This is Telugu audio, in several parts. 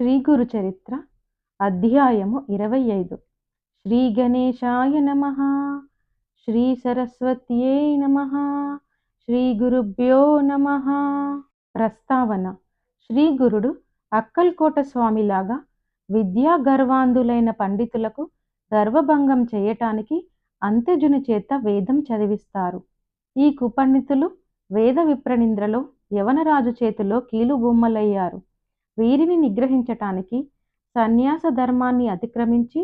శ్రీ గురు చరిత్ర అధ్యాయము ఇరవై ఐదు శ్రీ గణేశాయ నమ. శ్రీ సరస్వత్యే నమ. శ్రీ గురుభ్యో నమ. ప్రస్తావన. శ్రీ గురుడు అక్కల్కోట స్వామిలాగా విద్యా గర్వాంధులైన పండితులకు గర్వభంగం చేయటానికి అంత్యజుని చేత వేదం చదివిస్తారు. ఈ కుపండితులు వేద విప్రనింద్రలో యవనరాజు చేతిలో కీలుబొమ్మలయ్యారు. వీరిని నిగ్రహించటానికి సన్యాస ధర్మాన్ని అతిక్రమించి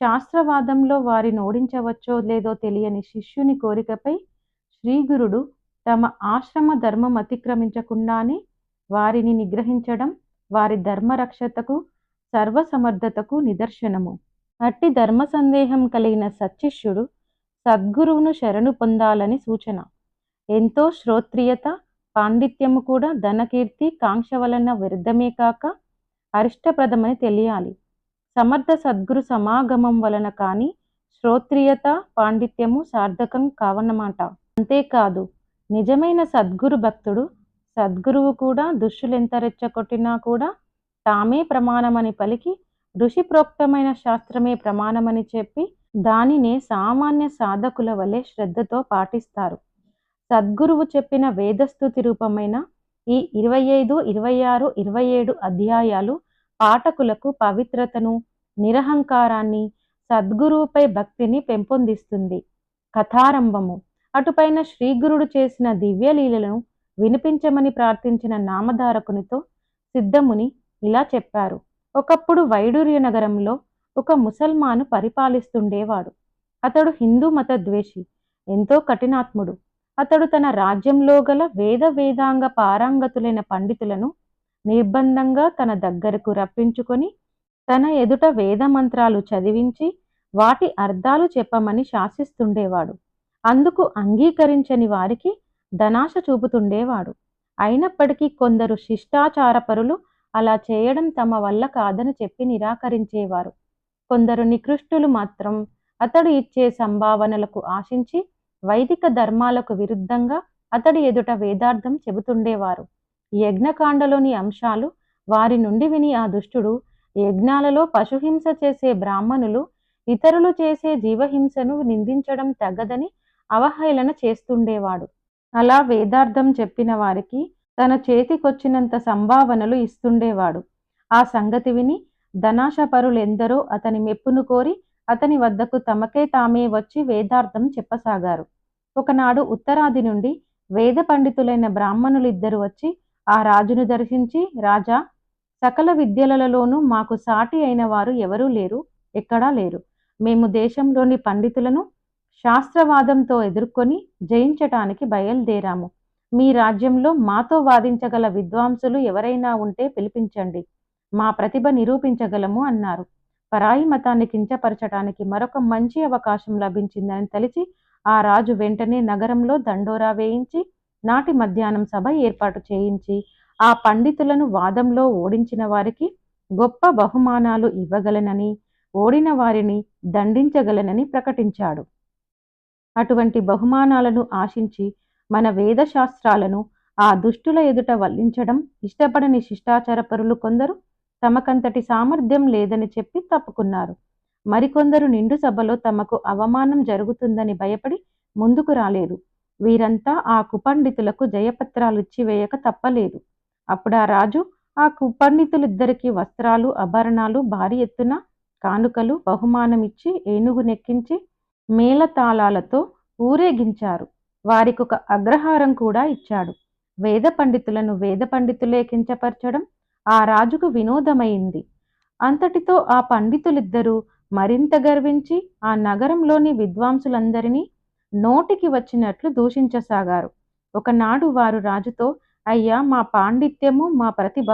శాస్త్రవాదంలో వారిని ఓడించవచ్చో లేదో తెలియని శిష్యుని కోరికపై శ్రీగురుడు తమ ఆశ్రమ ధర్మం అతిక్రమించకుండానే వారిని నిగ్రహించడం వారి ధర్మరక్షతకు సర్వసమర్థతకు నిదర్శనము. అట్టి ధర్మ సందేహం కలిగిన సచ్చిష్యుడు సద్గురువును శరణు పొందాలని సూచన. ఎంతో శ్రోత్రియత పాండిత్యము కూడా ధనకీర్తి కాంక్ష వలన వ్యర్థమే కాక అరిష్టప్రదమని తెలియాలి. సమర్థ సద్గురు సమాగమం వలన కానీ శ్రోత్రియత పాండిత్యము సార్థకం కావన్నమాట. అంతేకాదు నిజమైన సద్గురు భక్తుడు సద్గురువు కూడా దుష్టులెంత రెచ్చగొట్టినా కూడా తామే ప్రమాణమని పలికి ఋషి ప్రోక్తమైన శాస్త్రమే ప్రమాణమని చెప్పి దానినే సామాన్య సాధకుల వలె శ్రద్ధతో పాటిస్తారు. సద్గురువు చెప్పిన వేదస్థుతి రూపమైన ఈ ఇరవై ఐదు ఇరవై ఆరు ఇరవై ఏడు అధ్యాయాలు పాఠకులకు పవిత్రతను నిరహంకారాన్ని సద్గురువుపై భక్తిని పెంపొందిస్తుంది. కథారంభము. అటుపైన శ్రీగురుడు చేసిన దివ్యలీలను వినిపించమని ప్రార్థించిన నామధారకునితో సిద్ధముని ఇలా చెప్పారు. ఒకప్పుడు వైడూర్య నగరంలో ఒక ముసల్మాను పరిపాలిస్తుండేవాడు. అతడు హిందూ మత ద్వేషి ఎంతో కఠినాత్ముడు. అతడు తన రాజ్యంలో గల వేద వేదాంగ పారాంగతులైన పండితులను నిర్బంధంగా తన దగ్గరకు రప్పించుకొని తన ఎదుట వేద మంత్రాలు చదివించి వాటి అర్థాలు చెప్పమని శాసిస్తుండేవాడు. అందుకు అంగీకరించని వారికి ధనాశ చూపుతుండేవాడు. అయినప్పటికీ కొందరు శిష్టాచారపరులు అలా చేయడం తమ వల్ల కాదని చెప్పి నిరాకరించేవారు. కొందరు నికృష్టులు మాత్రం అతడు ఇచ్చే సంభావనలకు ఆశించి వైదిక ధర్మాలకు విరుద్ధంగా అతడి ఎదుట వేదార్థం చెబుతుండేవారు. యజ్ఞకాండలోని అంశాలు వారి నుండి విని ఆ దుష్టుడు యజ్ఞాలలో పశుహింస చేసే బ్రాహ్మణులు ఇతరులు చేసే జీవహింసను నిందించడం తగ్గదని అవహేళన చేస్తుండేవాడు. అలా వేదార్థం చెప్పిన వారికి తన చేతికొచ్చినంత సంభావనలు ఇస్తుండేవాడు. ఆ సంగతి విని ధనాశపరులెందరో అతని మెప్పును కోరి అతని వద్దకు తమకే తామే వచ్చి వేదార్థం చెప్పసాగారు. ఒకనాడు ఉత్తరాది నుండి వేద పండితులైన బ్రాహ్మణులిద్దరు వచ్చి ఆ రాజును దర్శించి రాజా సకల విద్యలలోనూ మాకు సాటి అయిన వారు ఎవరూ లేరు ఎక్కడా లేరు. మేము దేశంలోని పండితులను శాస్త్రవాదంతో ఎదుర్కొని జయించటానికి బయలుదేరాము. మీ రాజ్యంలో మాతో వాదించగల విద్వాంసులు ఎవరైనా ఉంటే పిలిపించండి. మా ప్రతిభ నిరూపించగలము అన్నారు. పరాయి మతాన్ని కించపరచడానికి మరొక మంచి అవకాశం లభించిందని తెలిసి ఆ రాజు వెంటనే నగరంలో దండోరా వేయించి నాటి మధ్యాహ్నం సభ ఏర్పాటు చేయించి ఆ పండితులను వాదంలో ఓడించిన వారికి గొప్ప బహుమానాలు ఇవ్వగలనని ఓడిన వారిని దండించగలనని ప్రకటించాడు. అటువంటి బహుమానాలను ఆశించి మన వేదశాస్త్రాలను ఆ దుష్టుల ఎదుట వల్లించడం ఇష్టపడని శిష్టాచారపరులు కొందరు తమకంతటి సామర్థ్యం లేదని చెప్పి తప్పుకున్నారు. మరికొందరు నిండు సభలో తమకు అవమానం జరుగుతుందని భయపడి ముందుకు రాలేదు. వీరంతా ఆ కుపండితులకు జయపత్రాలు ఇచ్చివేయక తప్పలేదు. అప్పుడు ఆ రాజు ఆ కుపండితులిద్దరికీ వస్త్రాలు ఆభరణాలు భారీ ఎత్తున కానుకలు బహుమానమిచ్చి ఏనుగు నెక్కించి మేళతాళాలతో ఊరేగించారు. వారికొక అగ్రహారం కూడా ఇచ్చాడు. వేద పండితులను వేద పండితులే కించపరచడం ఆ రాజుకు వినోదమైంది. అంతటితో ఆ పండితులిద్దరూ మరింత గర్వించి ఆ నగరంలోని విద్వాంసులందరినీ నోటికి వచ్చినట్లు దూషించసాగారు. ఒకనాడు వారు రాజుతో అయ్యా మా పాండిత్యము మా ప్రతిభ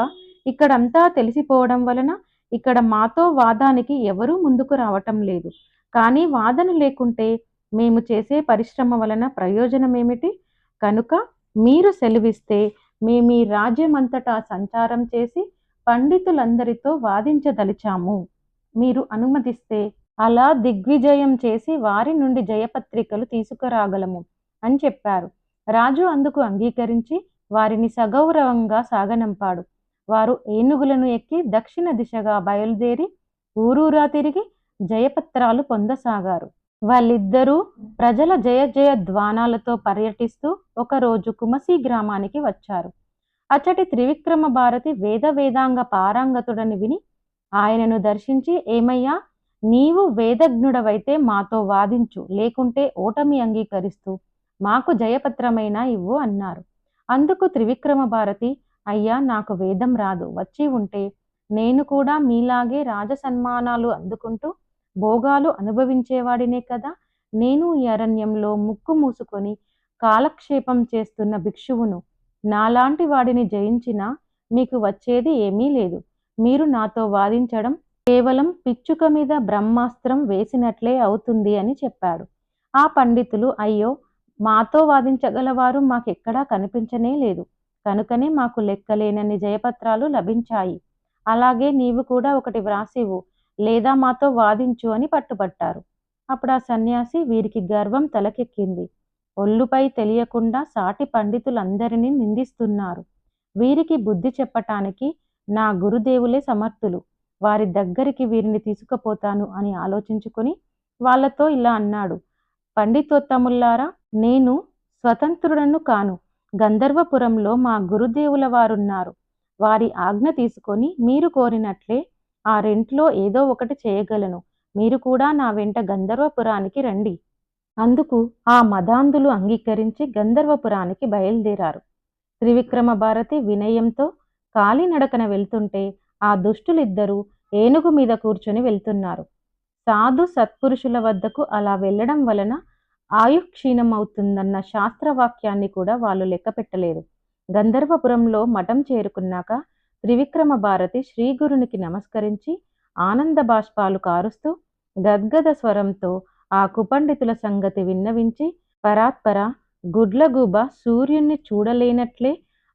ఇక్కడంతా తెలిసిపోవడం వలన ఇక్కడ మాతో వాదానికి ఎవరూ ముందుకు రావటం లేదు. కానీ వాదన లేకుంటే మేము చేసే పరిశ్రమ వలన ప్రయోజనమేమిటి? కనుక మీరు సెలవిస్తే మేము మీ రాజ్యమంతటా సంచారం చేసి పండితులందరితో వాదించదలిచాము. మీరు అనుమతిస్తే అలా దిగ్విజయం చేసి వారి నుండి జయపత్రికలు తీసుకురాగలము అని చెప్పారు. రాజు అందుకు అంగీకరించి వారిని సగౌరవంగా సాగనంపాడు. వారు ఏనుగులను ఎక్కి దక్షిణ దిశగా బయలుదేరి ఊరూరా తిరిగి జయపత్రాలు పొందసాగారు. వాళ్ళిద్దరూ ప్రజల జయ జయ ధ్వానాలతో పర్యటిస్తూ ఒకరోజు కుమసి గ్రామానికి వచ్చారు. అచ్చటి త్రివిక్రమ భారతి వేద వేదాంగ పారాంగతుడని విని ఆయనను దర్శించి ఏమయ్యా నీవు వేదజ్ఞుడవైతే మాతో వాదించు లేకుంటే ఓటమి అంగీకరిస్తూ మాకు జయపత్రమైనా ఇవ్వు అన్నారు. అందుకు త్రివిక్రమ భారతి అయ్యా నాకు వేదం రాదు వచ్చి ఉంటే నేను కూడా మీలాగే రాజ సన్మానాలు అందుకుంటూ భోగాలు అనుభవించేవాడినే కదా? నేను ఈ అరణ్యంలో ముక్కు మూసుకొని కాలక్షేపం చేస్తున్న భిక్షువును. నాలాంటి వాడిని జయించినా మీకు వచ్చేది ఏమీ లేదు. మీరు నాతో వాదించడం కేవలం పిచ్చుక మీద బ్రహ్మాస్త్రం వేసినట్లే అవుతుంది అని చెప్పాడు. ఆ పండితులు అయ్యో! మాతో వాదించగలవారు మాకెక్కడా కనిపించనే లేదు. కనుకనే మాకు లెక్కలేనన్ని జయపత్రాలు లభించాయి. అలాగే నీవు కూడా ఒకటి వ్రాసివు లేదా మాతో వాదించు అని పట్టుబట్టారు. అప్పుడు ఆ సన్యాసి వీరికి గర్వం తలకెక్కింది. ఒళ్ళుపై తెలియకుండా సాటి పండితులందరినీ నిందిస్తున్నారు. వీరికి బుద్ధి చెప్పటానికి నా గురుదేవులే సమర్థులు. వారి దగ్గరికి వీరిని తీసుకుపోతాను అని ఆలోచించుకొని వాళ్ళతో ఇలా అన్నాడు. పండితోత్తముల్లారా నేను స్వతంత్రుడను కాను. గంధర్వపురంలో మా గురుదేవుల వారున్నారు వారి ఆజ్ఞ తీసుకొని మీరు కోరినట్లే ఆ రెంట్లో ఏదో ఒకటి చేయగలను. మీరు కూడా నా వెంట గంధర్వపురానికి రండి. అందుకు ఆ మదాంధులు అంగీకరించి గంధర్వపురానికి బయలుదేరారు. త్రివిక్రమ భారతి వినయంతో కాలినడకన వెళ్తుంటే ఆ దుష్టులిద్దరూ ఏనుగు మీద కూర్చొని వెళ్తున్నారు. సాధు సత్పురుషుల వద్దకు అలా వెళ్ళడం వలన ఆయు క్షీణమవుతుందన్న శాస్త్రవాక్యాన్ని కూడా వాళ్ళు లెక్కపెట్టలేదు. గంధర్వపురంలో మఠం చేరుకున్నాక త్రివిక్రమ భారతి శ్రీగురునికి నమస్కరించి ఆనంద బాష్పాలు కారుస్తూ గద్గద స్వరంతో ఆ కుపండితుల సంగతి విన్నవించి పరాత్పర గుడ్లగూబ సూర్యుణ్ణి చూడలేనట్లే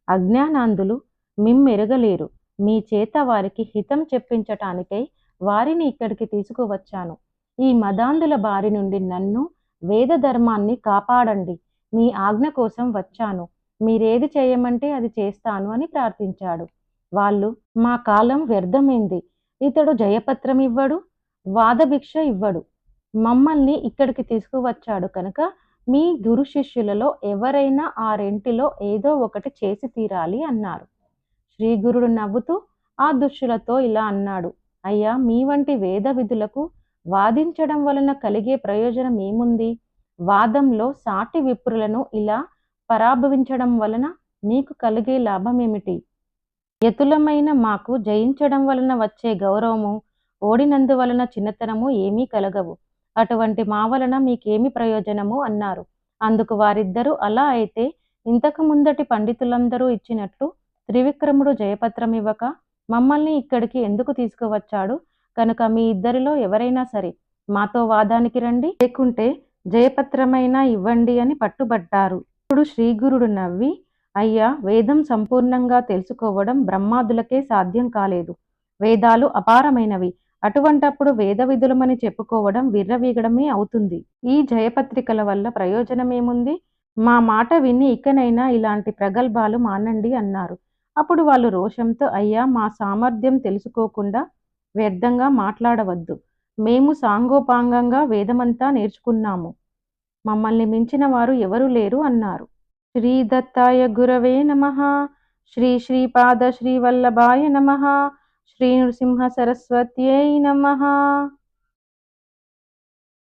అజ్ఞానాంధులు మిమ్మెరగలేరు. మీ చేత వారికి హితం చెప్పించటానికై వారిని ఇక్కడికి తీసుకువచ్చాను. ఈ మదాంధుల బారి నుండి నన్ను వేద ధర్మాన్ని కాపాడండి. మీ ఆజ్ఞ కోసం వచ్చాను. మీరేది చేయమంటే అది చేస్తాను అని ప్రార్థించాడు. వాళ్ళు మా కాలం వ్యర్థమైంది. ఇతడు జయపత్రం ఇవ్వడు వాదభిక్ష ఇవ్వడు. మమ్మల్ని ఇక్కడికి తీసుకువచ్చాడు కనుక మీ గురు శిష్యులలో ఎవరైనా ఆ రెంటిలో ఏదో ఒకటి చేసి తీరాలి అన్నారు. శ్రీ గురుడు నవ్వుతూ ఆ దుష్టులతో ఇలా అన్నాడు అయ్యా మీ వంటి వేద విధులకు వాదించడం వలన కలిగే ప్రయోజనం ఏముంది? వాదంలో సాటి విప్రులను ఇలా పరాభవించడం వలన మీకు కలిగే లాభమేమిటి? యతులమైన మాకు జయించడం వలన వచ్చే గౌరవము ఓడినందువలన చిన్నతనము ఏమీ కలగవు. అటువంటి మా వలన మీకేమి ప్రయోజనము? అన్నారు. అందుకు వారిద్దరూ అలా అయితే ఇంతకు ముందటి పండితులందరూ ఇచ్చినట్లు త్రివిక్రముడు జయపత్రం ఇవ్వక మమ్మల్ని ఇక్కడికి ఎందుకు తీసుకువచ్చాడు? కనుక మీ ఇద్దరిలో ఎవరైనా సరే మాతో వాదానికి రండి. లేకుంటే జయపత్రమైనా ఇవ్వండి అని పట్టుబట్టారు ఇప్పుడు శ్రీగురుడు నవ్వి అయ్యా వేదం సంపూర్ణంగా తెలుసుకోవడం బ్రహ్మాదులకే సాధ్యం కాలేదు. వేదాలు అపారమైనవి. అటువంటప్పుడు వేద విధులమని చెప్పుకోవడం విర్రవీగడమే అవుతుంది. ఈ జయపత్రికల వల్ల ప్రయోజనమేముంది? మా మాట విని ఇకనైనా ఇలాంటి ప్రగల్భాలు మానండి అన్నారు. అప్పుడు వాళ్ళు రోషంతో అయ్యా మా సామర్థ్యం తెలుసుకోకుండా వ్యర్థంగా మాట్లాడవద్దు. మేము సాంగోపాంగంగా వేదమంతా నేర్చుకున్నాము. మమ్మల్ని మించిన వారు ఎవరు లేరు అన్నారు. శ్రీ దత్తాయ గురవే నమ శ్రీ శ్రీపాద శ్రీవల్లభాయ నమ